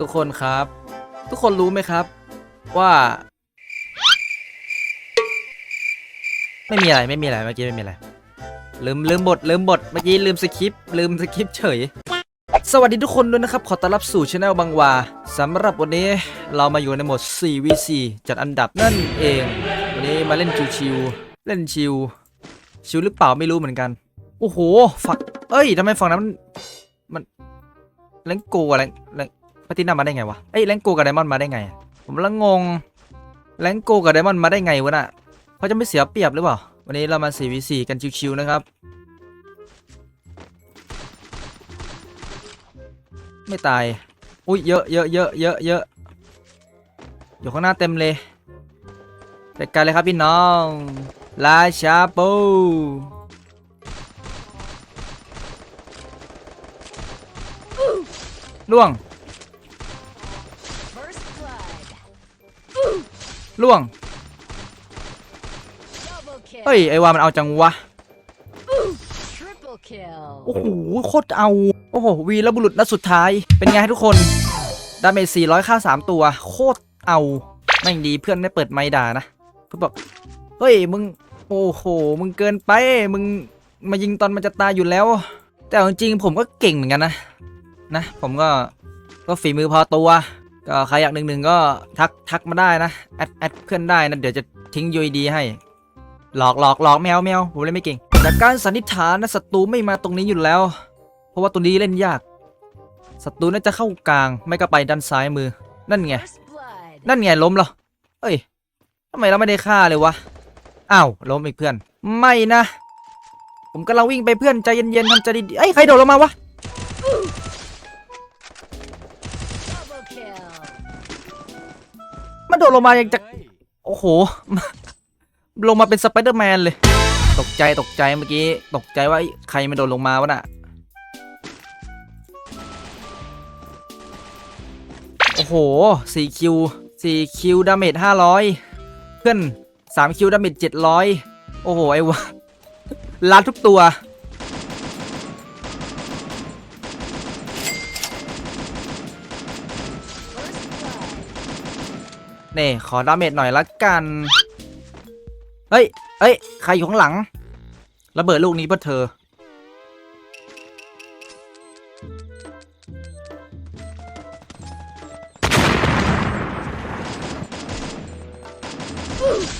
ทุกคนครับ ทุกคนรู้ไหมครับ ว่า ไม่มีอะไรไม่มีอะไรเมื่อกี้ไม่มีอะไรลืมลืมบทลืมบทเมื่อกี้ลืมสคริปต์ลืมสคริปต์เฉย สวัสดีทุกคนด้วยนะครับ ขอต้อนรับสู่ช anel บางวาสำหรับวันนี้เรามาอยู่ในโหมด 4v4 จัดอันดับนั่นเอง วันนี้มาเล่นชิวๆเล่นชิวชิวหรือเปล่าไม่รู้เหมือนกัน โอ้โหฝักเอ้ยทำไมฝั่งนั้นมันมันแรงโกอะไรแรง ปฏินามาได้ไงวะเอ้ยแรงโกกับไดมอนด์มาได้ไง ผมละงงแรงโกกับไดมอนด์มาได้ไงวะน่ะเขาจะไม่เสียเปรียบหรือเปล่า วันนี้เรามา 4v4 กันชิวๆนะครับ ไม่ตาย อุ้ยเยอะเยอะเยอะเยอะเยอะอยู่ข้างหน้าเต็มเลยจัดการเลยครับพี่น้องราชาปูล่วง ล่วง Double kill. เฮ้ย ไอวามันเอาจังวะ Triple kill. โอ้โห โคตรเอา โอ้โห วีรบุรุษนัดสุดท้าย เป็นไงทุกคน ดาเมจ400 ค่า 3 ตัว โคตรเอา แม่งดีเพื่อนไม่เปิดไมค์ด่านะ เพื่อนบอก เฮ้ย มึง โอ้โห มึงเกินไป มึงมายิงตอนมันจะตายอยู่แล้ว แต่เอาจริงๆผมก็เก่งเหมือนกันนะ นะ ผมก็ ก็ฝีมือพอตัว ก็ใครอยากหนึ่งหนึ่งก็ทักทักมาได้นะแอดแอดเพื่อนได้นะเดี๋ยวจะทิ้งยูดีให้ หลอกหลอกหลอกแมวแมวผมเล่นไม่เก่งจากการสันนิษฐานนะศัตรูไม่มาตรงนี้อยู่แล้ว เพราะว่าตัวนี้เล่นยากศัตรูน่าจะเข้ากลางไม่ก็ไปด้านซ้ายมือ นั่นไง นั่นไงล้มเหรอเอ้ยทำไมเราไม่ได้ฆ่าเลยวะอ้าวล้มอีกเพื่อน ไม่นะ ผมกำลังวิ่งไปเพื่อนใจเย็นๆทำใจดีๆเอ้ยใครโดดลงมาวะ โดดลงมายังจะโอ้โห ลงมาเป็นสไปเดอร์แมนเลย ตกใจตกใจเมื่อกี้ ตกใจว่าเอ้ยใครมันโดดลงมาวะน่ะ โอ้โห4คิว4คิวดาเมจ500เพื่อน3คิวดาเมจ700โอ้โห ไอ้วะลัดทุกตัว นี่ขอดาเมจหน่อยละกัน เฮ้ยเฮ้ยใครอยู่ข้างหลัง ระเบิดลูกนี้เพื่อเธอ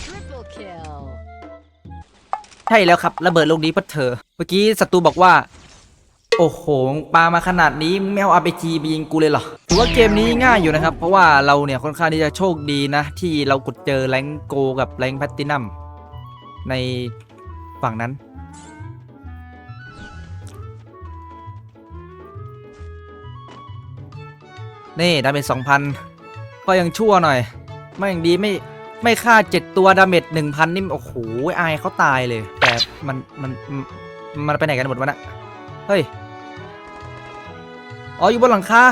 Triple kill. ใช่แล้วครับ ระเบิดลูกนี้เพื่อเธอ เมื่อกี้ศัตรูบอกว่า โอ้โหปามาขนาดนี้มึงไม่เอาอาร์พีจีไปยิงกูเลยเหรอถือว่าเกมนี้ง่ายอยู่นะครับ เพราะว่าเราเนี่ยค่อนข้างที่จะโชคดีนะ ที่เรากดเจอแรงโกกับแรงแพตตินัมในฝั่งนั้นนี่ดาเมจสองพันก็ยังชั่วหน่อย ไม่อย่างดีไม่ไม่ฆ่าเจ็ดตัวดาเมจหนึ่งพันนี่โอ้โหอายเขาตายเลย แต่มันมันมันไปไหนกันหมดวะนะเฮ้ย อ๋ออยู่บนหลังคา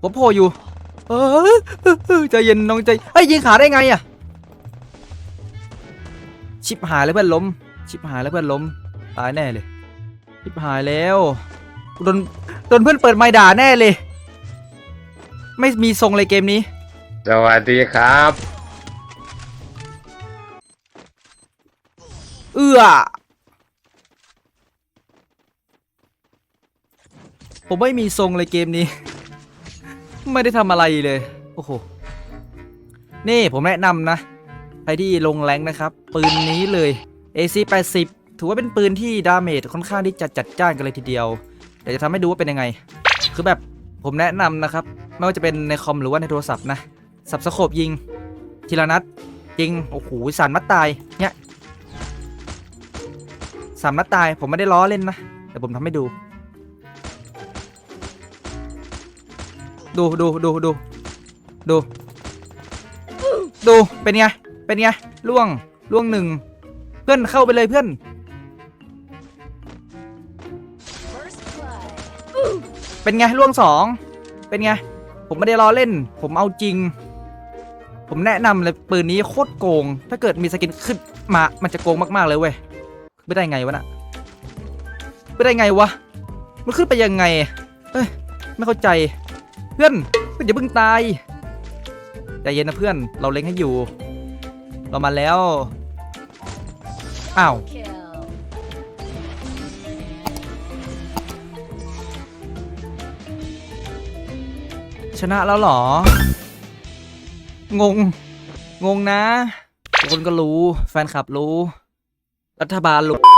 ผมโผล่อยู่ เออใจเย็นน้องใจเอ้ยยิงขาได้ไงอะชิบหายแล้วเพื่อนล้ม ชิบหายแล้วเพื่อนล้ม ตายแน่เลย ชิบหายแล้วโดนโดนเพื่อนเปิดไมค์ด่าแน่เลย ไม่มีทรงเลยเกมนี้ สวัสดีครับ เอื้อ ผมไม่มีทรงเลยเกมนี้ ไม่ได้ทำอะไรเลย โอ้โห นี่ผมแนะนำนะ ใครที่ลงแรงนะครับ ปืนนี้เลย AC 80 ถือว่าเป็นปืนที่ดาเมจค่อนข้างที่จะจัดจ้านกันเลยทีเดียวเดี๋ยวจะทำให้ดูว่าเป็นยังไง คือแบบผมแนะนำนะครับ ไม่ว่าจะเป็นในคอมหรือว่าในโทรศัพท์นะ สับสโคบยิง ทีละนัดยิง โอ้โหสารมัดตาย เนี่ยสามนัดตายผมไม่ได้ล้อเล่นนะ แต่ผมทำให้ดู ดูดูดูดูดู ดู เป็นไง เป็นไงล่วงล่วงหนึ่ง เพื่อนเข้าไปเลยเพื่อน เป็นไงล่วงสอง เป็นไง ผมไม่ได้ล้อเล่น ผมเอาจริง ผมแนะนำเลยปืนนี้โคตรโกง ถ้าเกิดมีสกินขึ้นมา มันจะโกงมาก ๆ เลยเว้ย ไม่ได้ไงวะน่ะ ไม่ได้ไงวะ มันขึ้นไปยังไง เอ้ย ไม่เข้าใจ พื่อนเพื่อนอย่าเพิ่งตายใจเย็นนะเพื่อนเราเล็งให้อยู่ เรามาแล้วอ้าวชนะแล้วหรอ งง งงนะ คนก็รู้ แฟนคลับรู้ รัฐบาลรู้